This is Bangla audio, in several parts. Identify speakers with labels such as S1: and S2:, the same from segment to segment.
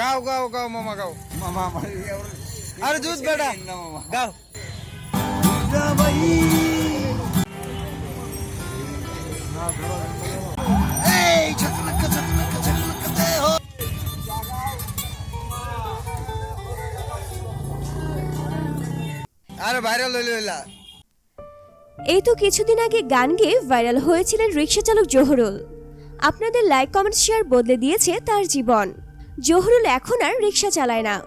S1: গাও গাও গাও মামা গাও।
S2: মামা আমার
S1: আরে বেটা গাও।
S2: এই
S1: আরে ভাইরাল হইল হইলা
S3: এই তো কিছুদিন আগে গান গেয়ে ভাইরাল হয়েছিলেন রিক্সা চালক জহুরুল। আপনাদের লাইক কমেন্ট শেয়ার বদলে দিয়েছে তার জীবন। জহুরুল এখন আর রিক্সা চালায় না।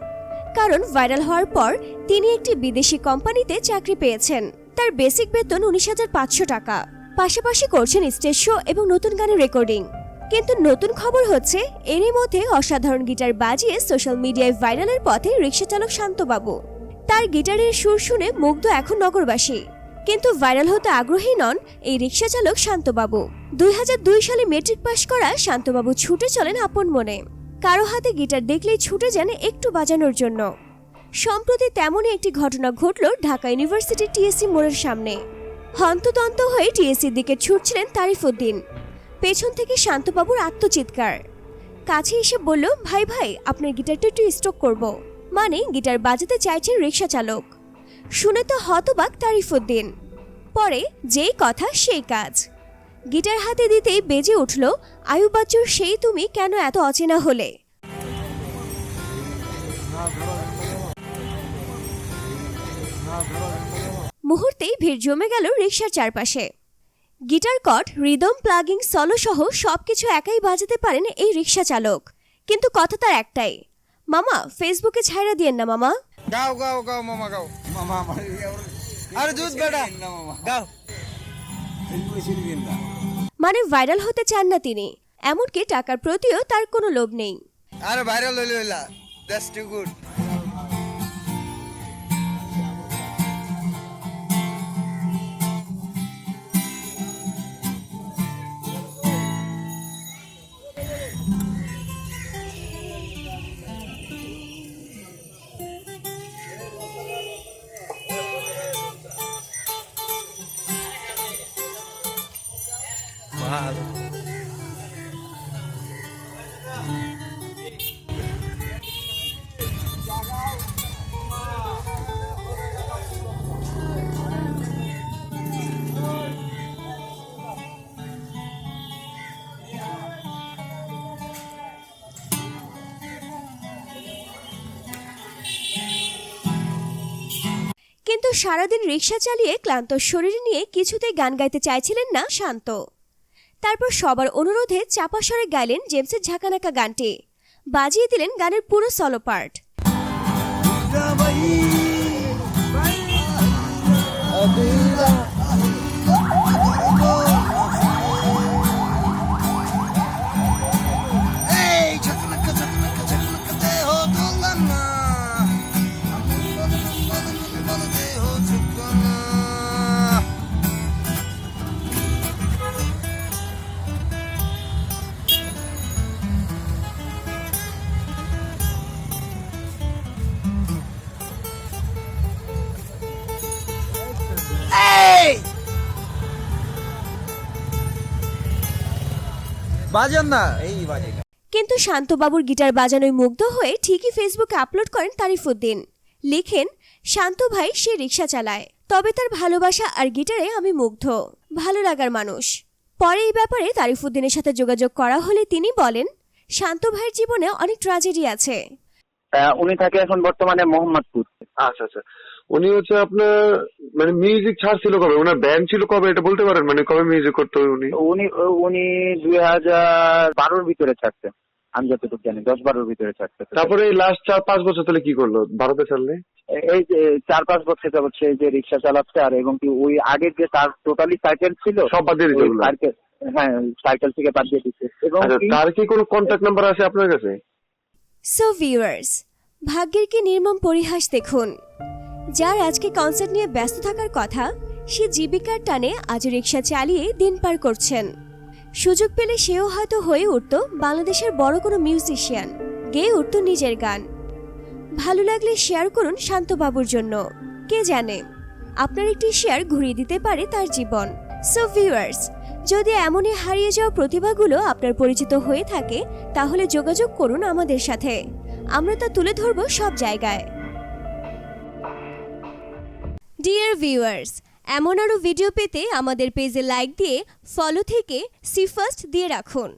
S3: কারণ ভাইরাল হওয়ার পর তিনি একটি বিদেশি কোম্পানিতে চাকরি পেয়েছেন। তার বেসিক বেতন উনিশ হাজার পাঁচশো টাকা। পাশাপাশি করছেন স্টেজ শো এবং নতুন গানের রেকর্ডিং। কিন্তু নতুন খবর হচ্ছে, এরই মধ্যে অসাধারণ গিটার বাজিয়ে সোশ্যাল মিডিয়ায় ভাইরালের পথে রিক্সা চালক শান্তবাবু। তার গিটারের সুর শুনে মুগ্ধ এখন নগরবাসী। কিন্তু ভাইরাল হতে আগ্রহী নন এই রিক্সা চালক শান্তবাবু। দুই সালে মেট্রিক পাশ করা শান্তবাবু ছুটে চলেন আপন মনে। কারও হাতে গিটার দেখলেই ছুটে যান একটু বাজানোর জন্য। সম্প্রতি তেমনই একটি ঘটনা ঘটল ঢাকা ইউনিভার্সিটি টিএসসি মোড়ের সামনে। হন্ততন্ত হয়ে টিএসসির দিকে ছুটছিলেন তারিফুদ্দিন পেছন থেকে শান্তবাবুর আত্মচিৎকার। কাছে এসে বলল, ভাই ভাই, আপনার গিটারটা একটু স্টক করব। মানে গিটার বাজাতে চাইছেন রিক্সা চালক। শুনে তো হতবাক তারিফুদ্দিন পরে যেই কথা, সেই কাজ। গিটার হাতে দিতেই বেজে উঠল আয়ু বাচ্চুর সেই তুমি কেন এত অচেনা হলে? মুহূর্তেই ভিড় জমে গেল রিক্সার চারপাশে। গিটার কট রিদম প্লাগিং সলো সহ সবকিছু একাই বাজাতে পারেন এই রিক্সা চালক। কিন্তু কথা তার একটাই মামা ফেসবুকে ছাইরা দিয়েন না মামা।
S1: গাও গাও গাও মামা গাও।
S2: মামা
S1: আরে দুধ বেটা গাও।
S3: মানে ভাইরাল হতে চান না তিনি। এমনকি টাকার প্রতিও তার কোনো লোভ নেই।
S1: আরে ভাইরাল হইল হইলা দ্যাটস টু গুড
S3: কিন্তু সারাদিন রিক্সা চালিয়ে ক্লান্ত শরীর নিয়ে কিছুতেই গান গাইতে চাইছিলেন না শান্ত। তারপর সবার অনুরোধে চাপা স্বরে গাইলেন জেমসের ঝাঁকানাকা গানটি। বাজিয়ে দিলেন গানের পুরো সলো পার্ট
S1: বাজান না
S2: এই বাজে
S3: কিন্তু শান্তবাবুর গিটার বাজানোয় মুগ্ধ হয়ে ঠিকই ফেসবুকে আপলোড করেন তারিফুদ্দিন লিখেন শান্ত ভাই সে রিক্সা চালায়। তবে তার ভালোবাসা আর গিটারে আমি মুগ্ধ। ভালো লাগার মানুষ। পরে এই ব্যাপারে তারিফুদ্দিনের সাথে যোগাযোগ করা হলে তিনি বলেন শান্ত ভাইয়ের জীবনে অনেক ট্র্যাজেডি আছে।
S4: উনি থাকে এখন বর্তমানে মোহাম্মদপুর।
S5: আচ্ছা আচ্ছা। উনি হচ্ছে আপনার মানে মিউজিক ছাড়ছিল কবে? ওনার ব্যান্ড ছিল কবে? এটা বলতে পারেন? মানে কবে মিউজিক করতো উনি?
S4: উনি উনি দুই হাজার বারোর ভিতরে ছাড়ছে। আমি যতটুকু জানি দশ বারোর ভিতরে ছাড়ছে।
S5: তারপরে এই লাস্ট চার পাঁচ বছর তাহলে কি করল? ভারতে ছাড়লে?
S4: এই যে চার পাঁচ বছর যাবত সে যে রিক্সা চালাচ্ছে আর এবং কি ওই আগের যে তার টোটালি সাইকেল ছিল
S5: সব বাদ দিয়ে দিতে
S4: হ্যাঁ সাইকেল থেকে বাদ দিয়ে দিচ্ছে। এবং
S5: আচ্ছা তার কি কোনো কন্ট্যাক্ট নাম্বার আছে আপনার কাছে?
S3: সো ভিউয়ার্স ভাগ্যের কি নির্মম পরিহাস দেখুন। যার আজকে কনসার্ট নিয়ে ব্যস্ত থাকার কথা, সে জীবিকার টানে আজ রিক্সা চালিয়ে দিন পার করছেন। সুযোগ পেলে সেও হয়তো হয়ে উঠত বাংলাদেশের বড় কোনো মিউজিশিয়ান গেয়ে উঠত নিজের গান। ভালো লাগলে শেয়ার করুন শান্তবাবুর জন্য। কে জানে? আপনার একটি শেয়ার ঘুরিয়ে দিতে পারে তার জীবন। সো ভিউয়ার্স যদি এমনই হারিয়ে যাওয়া প্রতিভাগুলো আপনার পরিচিত হয়ে থাকে, তাহলে যোগাযোগ করুন আমাদের সাথে। আমরা তা তুলে ধরব সব জায়গায়। ডিয়ার ভিউয়ার্স এমন আরও ভিডিও পেতে আমাদের পেজে লাইক দিয়ে ফলো থেকে সি ফার্স্ট দিয়ে রাখুন।